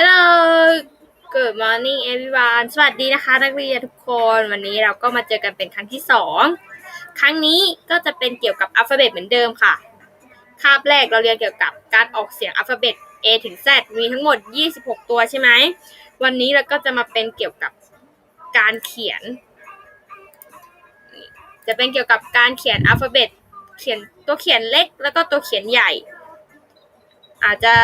Hello Good morning everyone สวัสดีนะคะนักเรียนทุกคนวันนี้เราก็มาเจอกันเป็นครั้งที่สองครั้งนี้ก็จะเป็นเกี่ยวกับอัลฟาเบตเหมือนเดิมค่ะ คาบแรกเราเรียนเกี่ยวกับการออกเสียงอัลฟาเบต A ถึง Z มีทั้งหมด 26 ตัวใช่ไหม วันนี้เราก็จะมาเป็นเกี่ยวกับการเขียน จะเป็นเกี่ยวกับการเขียนอัลฟาเบต เขียนตัวเขียนเล็กแล้วก็ตัวเขียนใหญ่ อาจจะ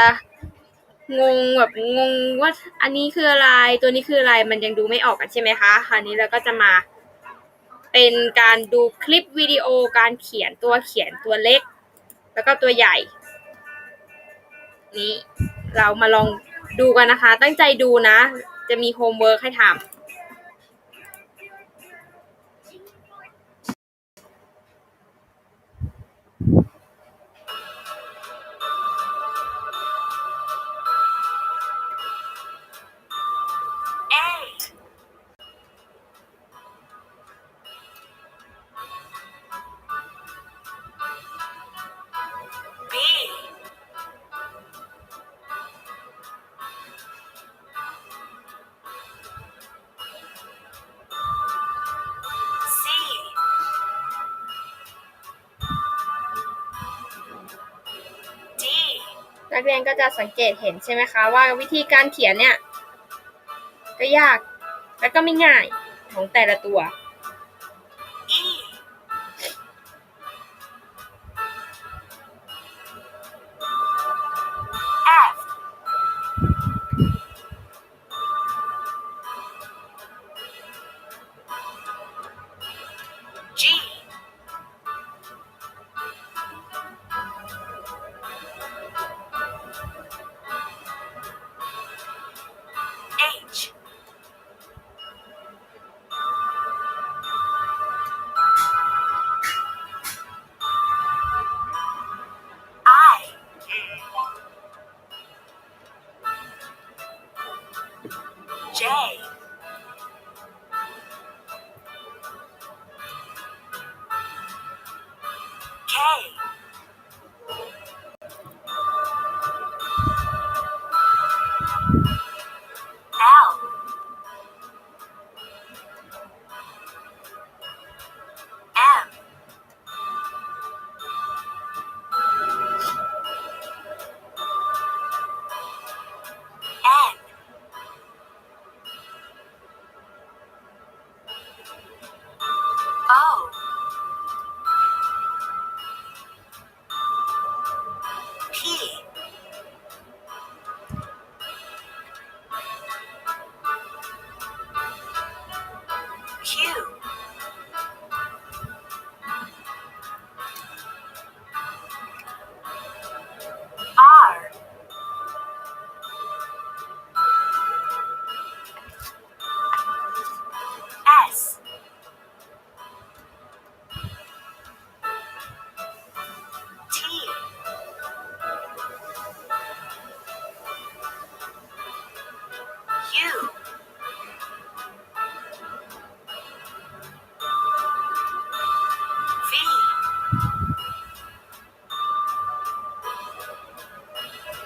งงแบบงงว่าอันนี้คืออะไรตัวนี้คืออะไรมันยังดูไม่ออกกันใช่ไหมคะคราวนี้เราก็จะมา เป็นการดูคลิปวิดีโอการเขียนตัวเขียนตัวเล็ก แล้วก็ตัวใหญ่ นี้เรามาลองดูกันนะคะ ตั้งใจดูนะ จะมีโฮมเวิร์กให้ทำ เรียนก็จะสังเกตเห็นใช่ไหมคะว่าวิธีการเขียนเนี่ยก็ยาก แล้วก็ไม่ง่ายของแต่ละตัว J. K.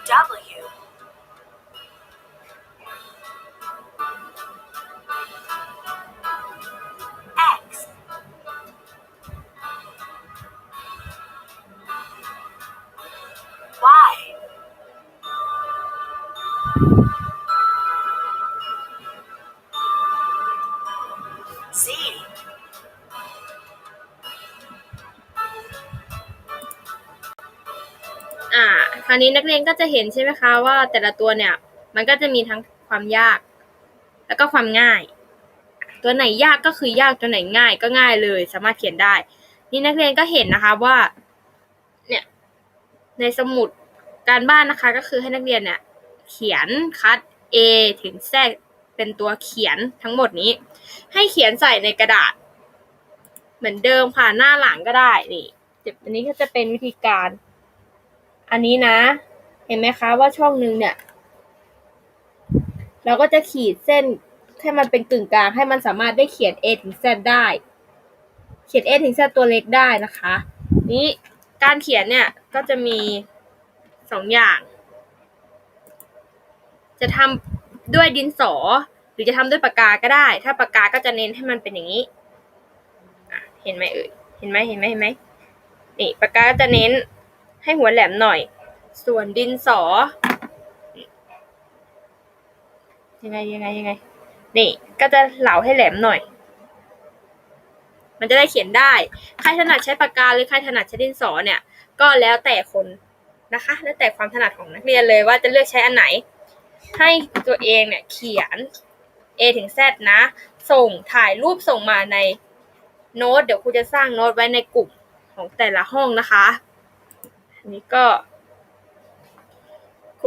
W. X. Y ราวนี้นักเรียนก็จะเห็นใช่ไหมคะว่าแต่ละตัวเนี่ยมันก็จะมีทั้งความยาก แล้วก็ความง่าย ตัวไหนยากก็คือยากตัวไหนง่ายก็ง่ายเลย สามารถเขียนได้ นี่นักเรียนก็เห็นนะคะว่าเนี่ยในสมุดการบ้านนะคะก็คือให้นักเรียนเนี่ยเขียนคัด A ถึง Z เป็นตัวเขียนทั้งหมดนี้ ให้เขียนใส่ในกระดาษ เหมือนเดิมค่ะหน้าหลังก็ได้นี่อันนี้ก็จะเป็นวิธีการ อันนี้นะ เห็นไหมคะว่าช่องหนึ่งเนี่ย เราก็จะขีดเส้นให้มันเป็นกึ่งกลางให้มันสามารถได้เขียน A ถึง Z ได้ เขียน A ถึง Z ตัวเล็กได้นะคะ นี้การเขียนเนี่ยก็จะมีสองอย่าง จะทำด้วยดินสอ หรือจะทำด้วยปากกาก็ได้ ถ้าปากกาก็จะเน้นให้มันเป็นอย่างนี้เห็นไหมเอ่ยเห็นไหมเห็นไหมเห็นไหมนี่ปากกาจะเน้น ให้หัวแหลมหน่อย ส่วนดินสอ ยังไงยังไงยังไง นี่ก็จะเหลาให้แหลมหน่อย มันจะได้เขียนได้ ใครถนัดใช้ปากกาหรือใครถนัดใช้ดินสอเนี่ย ก็แล้วแต่คนนะคะ แล้วแต่ความถนัดของนักเรียนเลยว่าจะเลือกใช้อันไหน ให้ตัวเองเนี่ยเขียน A ถึง Z นะ ส่งถ่ายรูปส่งมาในโน้ต เดี๋ยวครูจะสร้างโน้ตไว้ในกลุ่มของแต่ละห้องนะคะ อันนี้ก็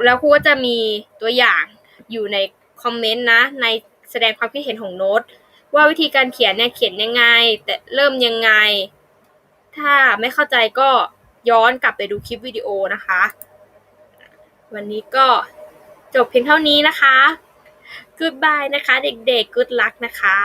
แล้วครูก็จะมีตัวอย่างอยู่ในคอมเมนต์นะ ในแสดงความคิดเห็นของโน้ต ว่าวิธีการเขียนเนี่ยเขียนยังไง แต่เริ่มยังไง ถ้าไม่เข้าใจก็ย้อนกลับไปดูคลิปวิดีโอนะคะ วันนี้ก็จบเพียงเท่านี้นะคะ Goodbye นะคะ เด็กๆ Good luck นะคะ